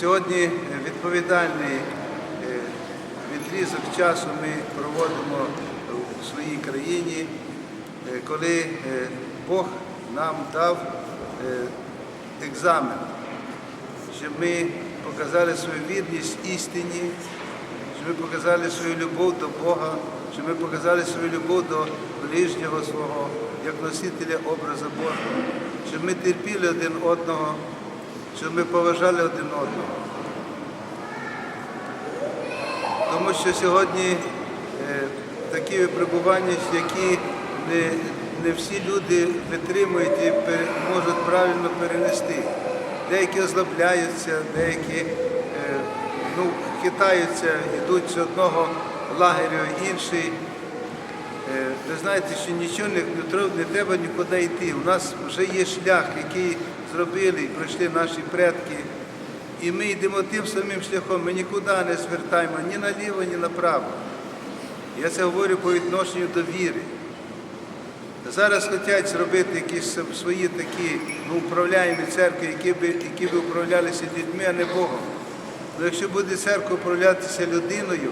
Сьогодні відповідальний е, відрізок часу ми проводимо в своїй країні, е, коли е, Бог нам дав екзамен, щоб ми показали свою вірність істині, щоб ми показали свою любов до Бога, щоб ми показали свою любов до ближнього свого, як носителя образу Божого, щоб ми терпіли один одного, щоб ми поважали один одного. Тому що сьогодні е, такі випробування, які не, не всі люди витримують і можуть правильно перенести. Деякі озлобляються, деякі е, ну, хитаються, йдуть з одного лагерю в інший. Е, Ви знаєте, що нічого не треба нікуди йти. У нас вже є шлях, який зробили і пройшли наші предки. І ми йдемо тим самим шляхом, ми нікуди не звертаємо ні наліво, ні направо. Я це говорю по відношенню до віри. Зараз хочуть зробити якісь свої такі ну, управляємі церкви, які би, які би управлялися людьми, а не Богом. Ну, якщо буде церква управлятися людиною,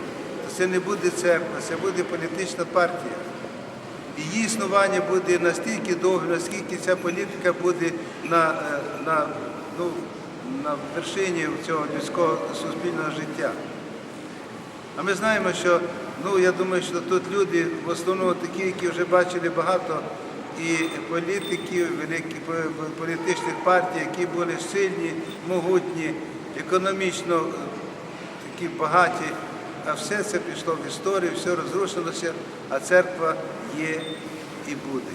то це не буде церква, це буде політична партія. Її існування буде настільки довго, наскільки ця політика буде на, е, на, ну, на вершині цього людського суспільного життя. А ми знаємо, що ну я думаю, що тут люди в основному такі, які вже бачили багато і політиків, великих політичних партій, які були сильні, могутні, економічно такі багаті. А все це пішло в історію, все розрушилося, а церква є і буде.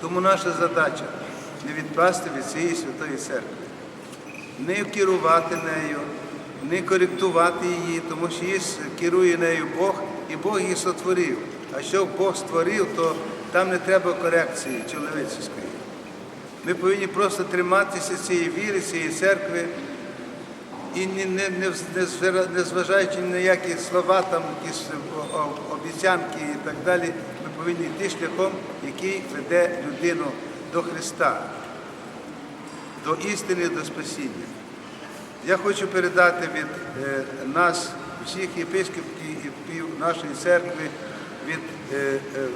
Тому наша задача не відпасти від цієї святої церкви не керувати нею, не коректувати її, тому що є, керує нею Бог, і Бог її сотворив. А що Бог створив, то там не треба корекції чоловічської. Ми повинні просто триматися цієї віри, цієї церкви і не, не, не, зважаючи на які слова, там, якісь о- обіцянки і так далі, ми повинні йти шляхом, який веде людину до Христа до істини, до спасіння. Я хочу передати від е, нас, всіх єпископів і нашої церкви, від е, е,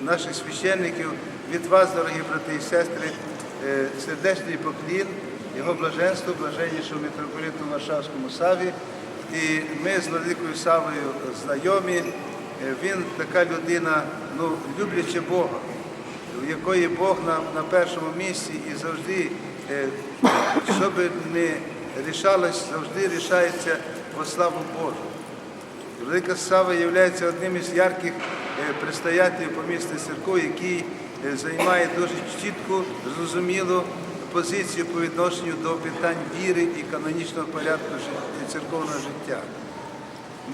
наших священників, від вас, дорогі брати і сестри, е, сердечний поклін, його блаженство, блаженнішого митрополиту Варшавському Саві. І ми з Владикою Савою знайомі. Е, Він така людина, ну, люблячи Бога в якої Бог на, на першому місці і завжди, е, що би не рішалось, завжди рішається во славу Божу. Велика Сава є одним із ярких е, предстоятелів помісної церкви, який займає дуже чітку, зрозумілу позицію по відношенню до питань віри і канонічного порядку церковного життя.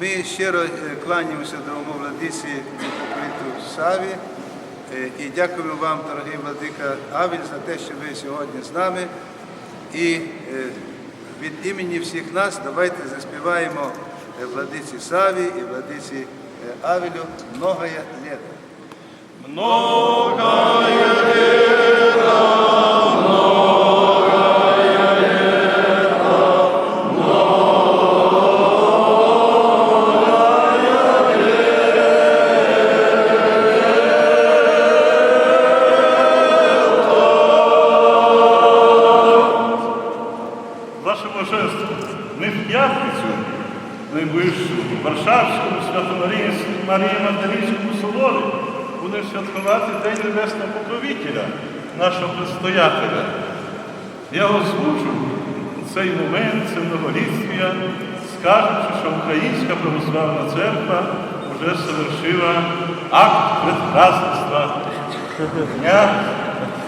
Ми щиро е, кланяємося до владиці митрополиту Саві е, і дякуємо вам, дорогий владика Авіль, за те, що ви сьогодні з нами. І е, від імені всіх нас давайте заспіваємо владиці Саві і владиці Авілю «Многое лето». Ваше Божество, ми в п'ятницю найближчу в Варшавському Свято-Марії Марії Магдалінському соборі будемо святкувати День Небесного Покровителя, нашого предстоятеля. Я озвучу цей момент, це многоліття, скажучи, що Українська православна церква вже совершила акт предпразднства Дня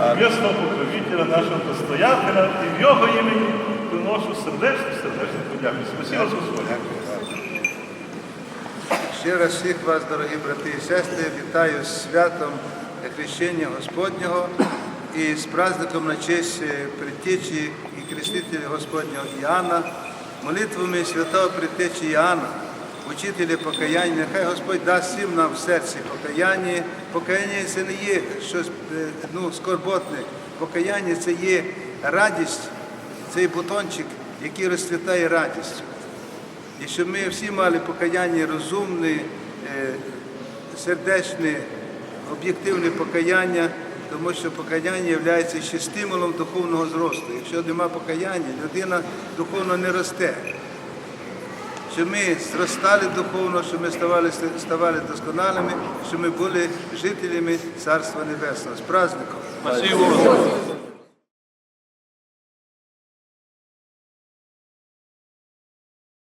Небесного покровителя, нашого предстоятеля, і в його імені приношу сердечну, сердечну подяку. Спасибо, Господь. Ще раз всіх вас, дорогі брати і сестри, вітаю з святом Хрещення Господнього і з праздником на честь е, предтечі і крестителя Господнього Іоанна, молитвами святого предтечі Іоанна, учителя покаяння. Нехай Господь дасть всім нам в серці покаяння. Покаяння це не є щось е, ну, скорботне. Покаяння це є радість, цей бутончик, який розцвітає радістю. І щоб ми всі мали покаяння розумне, е, сердечне, об'єктивне покаяння, тому що покаяння є ще стимулом духовного зросту. Якщо нема покаяння, людина духовно не росте. Щоб ми зростали духовно, щоб ми ставали, ставали досконалими, щоб ми були жителями Царства Небесного. З праздником!